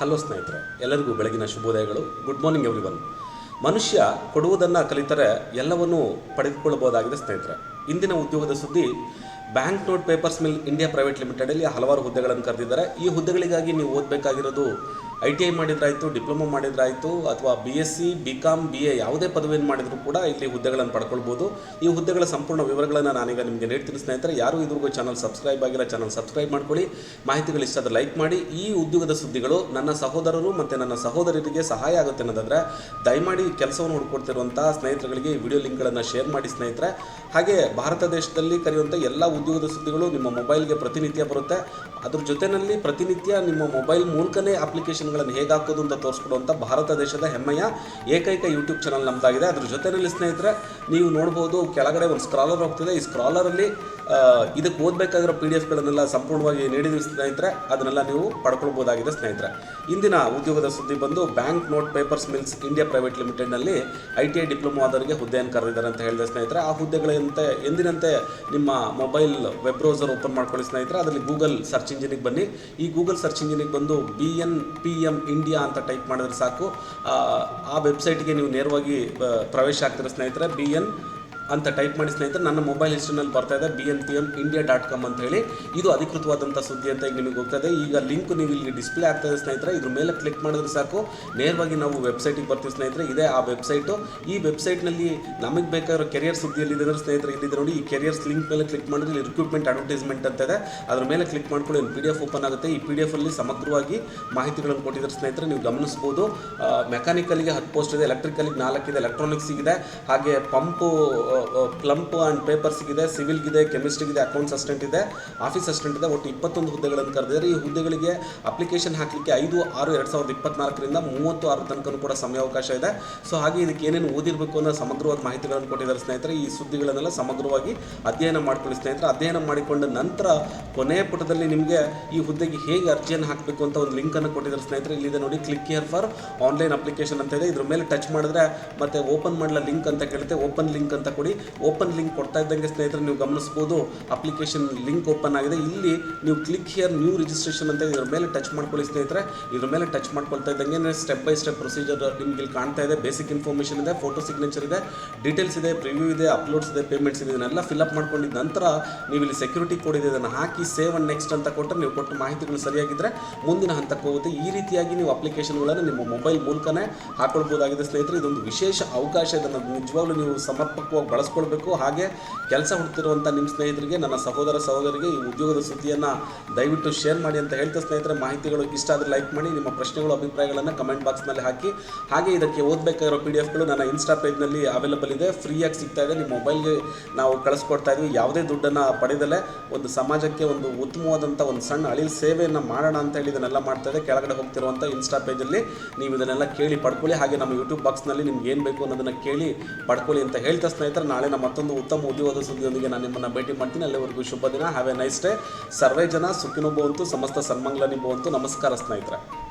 Hello ಸ್ನೇಹಿತರೆ, ಎಲ್ಲರಿಗೂ ಬೆಳಗಿನ ಶುಭೋದಯಗಳು. ಗುಡ್ ಮಾರ್ನಿಂಗ್ ಎವ್ರಿ ಒನ್ ಮನುಷ್ಯ ಕೊಡುವುದನ್ನು ಕಲಿತರೆ ಎಲ್ಲವನ್ನೂ ಪಡೆದುಕೊಳ್ಳಬಹುದಾಗಿದೆ ಸ್ನೇಹಿತರೆ. ಇಂದಿನ ಉದ್ಯೋಗದ ಸುದ್ದಿ Bank Note Papers Mill India Private Limited ಅಲ್ಲಿ ಹಲವಾರು ಹುದ್ದೆಗಳನ್ನು ಕರೆದಿದ್ದಾರೆ. ಈ ಹುದ್ದೆಗಳಿಗಾಗಿ ನೀವು ಓದಬೇಕಾಗಿರೋದು ಐ ಟಿ ಐ ಮಾಡಿದ್ರಾಯಿತು, ಡಿಪ್ಲೊಮೊ ಮಾಡಿದ್ರಾಯಿತು, ಅಥವಾ B S C, B com B A ಯಾವುದೇ ಪದವಿಯನ್ನು ಮಾಡಿದರೂ ಕೂಡ ಇಲ್ಲಿ ಹುದ್ದೆಗಳನ್ನು ಪಡ್ಕೊಳ್ಬೋದು. ಈ ಹುದ್ದೆಗಳ ಸಂಪೂರ್ಣ ವಿವರಗಳನ್ನು ನಾನೀಗ ನಿಮಗೆ ನೀಡ್ತೀನಿ ಸ್ನೇಹಿತರೆ. ಯಾರು ಇದ್ರಿಗೂ ಚಾನಲ್ ಸಬ್ಸ್ಕ್ರೈಬ್ ಆಗಿಲ್ಲ ಚಾನಲ್ ಸಬ್ಸ್ಕ್ರೈಬ್ ಮಾಡ್ಕೊಳ್ಳಿ. ಮಾಹಿತಿಗಳು ಇಷ್ಟ ಆದರೆ ಲೈಕ್ ಮಾಡಿ. ಈ ಉದ್ಯೋಗದ ಸುದ್ದಿಗಳು ನನ್ನ ಸಹೋದರರು ಮತ್ತು ನನ್ನ ಸಹೋದರರಿಗೆ ಸಹಾಯ ಆಗುತ್ತೆ ಅನ್ನೋದಾದರೆ, ದಯಮಾಡಿ ಕೆಲಸವನ್ನು ಹುಡ್ಕೊಡ್ತಿರುವಂಥ ಸ್ನೇಹಿತರುಗಳಿಗೆ ಈ ವಿಡಿಯೋ ಲಿಂಕ್ಗಳನ್ನು ಶೇರ್ ಮಾಡಿ ಸ್ನೇಹಿತರೆ. ಹಾಗೆ ಭಾರತ ದೇಶದಲ್ಲಿ ಕರೆಯುವಂಥ ಎಲ್ಲ ಉದ್ಯೋಗದ ಸುದ್ದಿಗಳು ನಿಮ್ಮ ಮೊಬೈಲ್ಗೆ ಪ್ರತಿನಿತ್ಯ ಬರುತ್ತೆ. ಅದ್ರ ಜೊತೆಯಲ್ಲಿ ಪ್ರತಿನಿತ್ಯ ನಿಮ್ಮ ಮೊಬೈಲ್ ಮೂಲಕನೇ ಅಪ್ಲಿಕೇಶನ್ಗಳನ್ನು ಹೇಗೆ ಹಾಕೋದು ಅಂತ ತೋರಿಸ್ಕೊಡುವಂಥ ಭಾರತ ದೇಶದ ಹೆಮ್ಮೆಯ ಏಕೈಕ ಯೂಟ್ಯೂಬ್ ಚಾನಲ್ ನಮ್ಮದಾಗಿದೆ ಅದ್ರ ಜೊತೆಯಲ್ಲಿ ಸ್ನೇಹಿತರೆ, ನೀವು ನೋಡ್ಬೋದು ಕೆಳಗಡೆ ಒಂದು ಸ್ಕ್ರಾಲರ್ ಹೋಗ್ತಿದೆ. ಈ ಸ್ಕ್ರಾಲರಲ್ಲಿ ಇದಕ್ಕೆ ಓದಬೇಕಾಗಿರೋ ಪಿ ಡಿ ಎಫ್ಗಳನ್ನೆಲ್ಲ ಸಂಪೂರ್ಣವಾಗಿ ನೀಡಿದ್ವಿ ಸ್ನೇಹಿತರೆ. ಅದನ್ನೆಲ್ಲ ನೀವು ಪಡ್ಕೊಳ್ಬೋದಾಗಿದೆ ಸ್ನೇಹಿತರೆ. ಇಂದಿನ ಉದ್ಯೋಗದ ಸುದ್ದಿ ಬಂದು Bank Note Papers Mills India Private ಲಿಮಿಟೆಡ್ನಲ್ಲಿ I T I diploma ಆದವರಿಗೆ ಹುದ್ದೆಯನ್ನು ಕರೆದಿದ್ದಾರೆ ಅಂತ ಹೇಳಿದೆ ಸ್ನೇಹಿತರೆ. ಆ ಹುದ್ದೆಗಳಂತೆ ಎಂದಿನಂತೆ ನಿಮ್ಮ ಮೊಬೈಲ್ ವೆಬ್ ಬ್ರೌಸರ್ ಓಪನ್ ಮಾಡ್ಕೊಳ್ಳಿ ಸ್ನೇಹಿತರೆ. ಅದರಲ್ಲಿ ಗೂಗಲ್ ಸರ್ಚ್ ಇಂಜಿನಿಗೆ ಬನ್ನಿ. ಈ ಗೂಗಲ್ ಸರ್ಚ್ ಇಂಜಿನಿಗೆ ಬಂದು B N P M India ಅಂತ ಟೈಪ್ ಮಾಡಿದ್ರೆ ಸಾಕು. ಆ ವೆಬ್ಸೈಟ್ಗೆ ನೀವು ನೇರವಾಗಿ ಪ್ರವೇಶ ಆಗ್ತಿರೋ ಸ್ನೇಹಿತರೆ. ಬಿ ಎನ್ ಅಂತ ಟೈಪ್ ಮಾಡಿ ಸ್ನೇಹಿತರೆ, ನನ್ನ ಮೊಬೈಲ್ ಹಿಸ್ಟ್ರಿನಲ್ಲಿ ಬರ್ತಾ ಇದೆ B N P M India dot com ಅಂತ ಹೇಳಿ. ಇದು ಅಧಿಕೃತವಾದಂಥ ಸುದ್ದಿ ಅಂತ ಈಗ ನಿಮಗೆ ಹೋಗ್ತದೆ ಈಗ ಲಿಂಕ್ ನೀವು ಇಲ್ಲಿ ಡಿಸ್ಪ್ಲೇ ಆಗ್ತಾ ಇದೆ ಸ್ನೇಹಿತರೆ. ಇದ್ರ ಮೇಲೆ ಕ್ಲಿಕ್ ಮಾಡಿದ್ರೆ ಸಾಕು. ನೇರವಾಗಿ ನಾವು ವೆಬ್ಸೈಟಿಗೆ ಬರ್ತೀವಿ ಸ್ನೇಹಿತರೆ. ಇದೇ ಆ ವೆಬ್ಸೈಟು ಈ ವೆಬ್ಸೈಟ್ನಲ್ಲಿ ನಮಗೆ ಬೇಕಾಗಿರೋ ಕೆರಿಯರ್ ಸುದ್ದಿಯಲ್ಲಿ ಇದೆ ಸ್ನೇಹಿತರೆ ಇಲ್ಲಿದೆ ನೋಡಿ. ಈ ಕೆರಿಯರ್ಸ್ ಲಿಂಕ್ ಮೇಲೆ ಕ್ಲಿಕ್ ಮಾಡಿದ್ರೆ ಇಲ್ಲಿ ರಿಕ್ರೂಟ್ಮೆಂಟ್ ಅಡ್ವರ್ಟೈಸ್ಮೆಂಟ್ ಅಂತ ಇದೆ. ಅದ್ರ ಮೇಲೆ ಕ್ಲಿಕ್ ಮಾಡ್ಕೊಳ್ಳಿ ಪಿ ಡಿ ಎಫ್ ಓಪನ್ ಆಗುತ್ತೆ. ಈ ಪಿ ಡಿ ಎಫಲ್ಲಿ ಸಮಗ್ರವಾಗಿ ಮಾಹಿತಿಗಳನ್ನು ಕೊಟ್ಟಿದ್ದಾರೆ ಸ್ನೇಹಿತರೆ. ನೀವು ಗಮನಿಸ್ಬೋದು. ಮೆಕ್ಯಾನಿಕಲ್ಗೆ ಹತ್ತು ಪೋಸ್ಟ್ ಇದೆ ಎಲೆಕ್ಟ್ರಿಕಲ್ಗೆ ಎಲೆಕ್ಟ್ರಾನಿಕ್ಸ್ ಇದೆ ಹಾಗೆ ಪಂಪು ಪ್ಲಂಪ್ ಆ್ಯಂಡ್ ಪೇಪರ್ಸ್ಗಿದೆ ಸಿವಿಲ್ಗಿದೆ ಕೆಮಿಸ್ಟ್ರಿಗಿದೆ ಅಕೌಂಟ್ಸ್ ಅಸಿಸ್ಟೆಂಟ್ ಇದೆ ಆಫೀಸ್ ಅಸಿಸ್ಟೆಂಟ್ ಇದೆ, ಒಟ್ಟು ಇಪ್ಪತ್ತೊಂದು ಹುದ್ದೆಗಳನ್ನು ಕರೆದಿದ್ದಾರೆ. ಈ ಹುದ್ದೆಗಳಿಗೆ ಅಪ್ಲಿಕೇಶನ್ ಹಾಕಲಿಕ್ಕೆ ಐದು, ಆರು, ಎರಡು ಸಾವಿರದ ಇಪ್ಪತ್ನಾಲ್ಕರಿಂದ ಮೂವತ್ತು, ಆರು ತನಕ ಕೂಡ ಸಮಯಾವಕಾಶ ಇದೆ. ಸೊ ಹಾಗೆ ಇದಕ್ಕೆ ಏನೇನು ಓದಿರಬೇಕು ಅನ್ನೋ ಸಮಗ್ರವಾದ ಮಾಹಿತಿಗಳನ್ನು ಕೊಟ್ಟಿದ್ದಾರೆ ಸ್ನೇಹಿತರೆ. ಈ ಸುದ್ದಿಗಳನ್ನೆಲ್ಲ ಸಮಗ್ರವಾಗಿ ಅಧ್ಯಯನ ಮಾಡ್ಕೊಳ್ಳಿ ಸ್ನೇಹಿತರೆ. ಅಧ್ಯಯನ ಮಾಡಿಕೊಂಡ ನಂತರ ಕೊನೆಯ ಪುಟದಲ್ಲಿ ನಿಮಗೆ ಈ ಹುದ್ದೆಗೆ ಹೇಗೆ ಅರ್ಜಿಯನ್ನು ಹಾಕಬೇಕು ಅಂತ ಒಂದು ಲಿಂಕನ್ನು ಕೊಟ್ಟಿದ್ದಾರೆ ಸ್ನೇಹಿತರೆ. ಇಲ್ಲಿದೆ ನೋಡಿ click here for online application ಅಂತ ಇದೆ. ಇದ್ರ ಮೇಲೆ ಟಚ್ ಮಾಡಿದ್ರೆ ಮತ್ತೆ ಓಪನ್ ಮಾಡಲ ಲಿಂಕ್ ಅಂತ ಕೇಳುತ್ತೆ. ಓಪನ್ ಲಿಂಕ್ ಅಂತ ಕೊಡಿ. ಓಪನ್ ಲಿಂಕ್ ಕೊಡ್ತಾ ಇದ್ದಂಗೆ ಸ್ನೇಹಿತರೆ, ನೀವು ಗಮನಿಸ್ಬೋದು. ಅಪ್ಲಿಕೇಶನ್ ಲಿಂಕ್ ಓಪನ್ ಆಗಿದೆ. ಇಲ್ಲಿ ನೀವು ಕ್ಲಿಕ್ ಹಿಯರ್ ನ್ಯೂ ರಿಜಿಸ್ಟ್ರೇಷನ್ ಅಂತ ಇದ್ರ ಮೇಲೆ ಟಚ್ ಮಾಡ್ಕೊಳ್ಳಿ ಸ್ನೇಹಿತರೆ. ಇದ್ರ ಮೇಲೆ ಟಚ್ ಮಾಡ್ಕೊಳ್ತಾ ಇದ್ದಂಗೆ ಸ್ಟೆಪ್ ಬೈ ಸ್ಟೆಪ್ ಪ್ರೊಸೀಜರ್ ನಿಮ್ಗೆ ಇಲ್ಲಿ ಕಾಣ್ತಾ ಇದೆ. ಬೇಸಿಕ್ ಇನ್ಫಾರ್ಮೇಷನ್ ಇದೆ ಫೋಟೋ ಸಿಗ್ನೇಚರ್ ಇದೆ ಡೀಟೇಲ್ಸ್ ಇದೆ ಪ್ರಿವ್ಯೂ ಇದೆ ಅಪ್ಲೋಡ್ಸ್ ಇದೆ ಪೇಮೆಂಟ್ಸ್ ಇದೆ. ಇದನ್ನೆಲ್ಲ ಫಿಲ್ಅಪ್ ಮಾಡ್ಕೊಂಡಿದ್ದ ನಂತರ ನೀವು ಇಲ್ಲಿ ಸೆಕ್ಯೂರಿಟಿ ಕೋಡ್ ಇದೆ. ಇದನ್ನು ಹಾಕಿ ಸೇವ್ ಅಂಡ್ ನೆಕ್ಸ್ಟ್ ಅಂತ ಕೊಟ್ಟರೆ ನೀವು ಕೊಟ್ಟ ಮಾಹಿತಿಗಳು ಸರಿಯಾಗಿದ್ದರೆ ಮುಂದಿನ ಹಂತಕ್ಕೆ ಹೋಗುತ್ತೆ. ಈ ರೀತಿಯಾಗಿ ನೀವು ಅಪ್ಲಿಕೇಶನ್ಗಳನ್ನು ನಿಮ್ಮ ಮೊಬೈಲ್ ಮೂಲಕನೇ ಹಾಕೊಳ್ಬೋದಾಗಿದೆ ಸ್ನೇಹಿತರೆ. ಇದೊಂದು ವಿಶೇಷ ಅವಕಾಶ. ಇದನ್ನು ನಿಜವಾಗ್ಲೂ ನೀವು ಸಮರ್ಪಕವಾಗಿ ಬಳಸ್ಕೊಳ್ಬೇಕು. ಹಾಗೆ ಕೆಲಸ ಹುಡ್ತಿರುವಂಥ ನಿಮ್ಮ ಸ್ನೇಹಿತರಿಗೆ, ನನ್ನ ಸಹೋದರ ಸಹೋದರಿಗೆ ಈ ಉದ್ಯೋಗದ ಸುದ್ದಿಯನ್ನು ದಯವಿಟ್ಟು ಶೇರ್ ಮಾಡಿ ಅಂತ ಹೇಳ್ತಾ ಸ್ನೇಹಿತರೆ, ಮಾಹಿತಿಗಳು ಇಷ್ಟ ಆದರೆ ಲೈಕ್ ಮಾಡಿ, ನಿಮ್ಮ ಪ್ರಶ್ನೆಗಳು, ಅಭಿಪ್ರಾಯಗಳನ್ನು ಕಮೆಂಟ್ ಬಾಕ್ಸ್ನಲ್ಲಿ ಹಾಕಿ. ಹಾಗೆ ಇದಕ್ಕೆ ಓದಬೇಕಾಗಿರೋ ಪಿ ಡಿ ಎಫ್ಗಳು ನನ್ನ ಇನ್ಸ್ಟಾ ಪೇಜ್ನಲ್ಲಿ ಅವೈಲಬಲ್ ಇದೆ. ಫ್ರೀಯಾಗಿ ಸಿಗ್ತಾ ಇದೆ. ನಿಮ್ಮ ಮೊಬೈಲ್ಗೆ ನಾವು ಕಳಿಸ್ಕೊಡ್ತಾ ಇದ್ವಿ. ಯಾವುದೇ ದುಡ್ಡನ್ನು ಪಡೆದಲೆ ಒಂದು ಸಮಾಜಕ್ಕೆ ಒಂದು ಉತ್ತಮವಾದಂಥ ಒಂದು ಸಣ್ಣ ಅಳಿಲ್ ಸೇವೆಯನ್ನು ಮಾಡೋಣ ಅಂತ ಹೇಳಿ ಇದನ್ನೆಲ್ಲ ಮಾಡ್ತಾ ಇದೆ. ಕೆಳಗಡೆ ಹೋಗ್ತಿರುವಂಥ ಇನ್ಸ್ಟಾ ಪೇಜಲ್ಲಿ ನೀವು ಇದನ್ನೆಲ್ಲ ಕೇಳಿ ಪಡ್ಕೊಳ್ಳಿ. ಹಾಗೆ ನಮ್ಮ ಯೂಟ್ಯೂಬ್ ಬಾಕ್ಸ್ನಲ್ಲಿ ನಿಮ್ಗೆ ಏನು ಬೇಕು ಅನ್ನೋದನ್ನು ಕೇಳಿ ಪಡ್ಕೊಳ್ಳಿ ಅಂತ ಹೇಳ್ತಾ ಸ್ನೇಹಿತರೆ. ನಾಳೆ ನಮ್ಮ ಮತ್ತೊಂದು ಉತ್ತಮ ಉದ್ಯೋಗದ ಸುದ್ದಿಯೊಂದಿಗೆ ನಾನು ನಿಮ್ಮನ್ನು ಭೇಟಿ ಮಾಡ್ತೀನಿ. ಅಲ್ಲಿವರೆಗೂ ಶುಭ ದಿನ. ಹ್ಯಾವ್ ಎ ನೈಸ್ ಡೇ ಸರ್ವೇ ಜನ, ಸುಖಿನೋ ಭವಂತು, ಸಮಸ್ತ ಸನ್ಮಂಗ್ಲ ಭವಂತು ನಮಸ್ಕಾರ ಸ್ನೇಹಿತರೆ.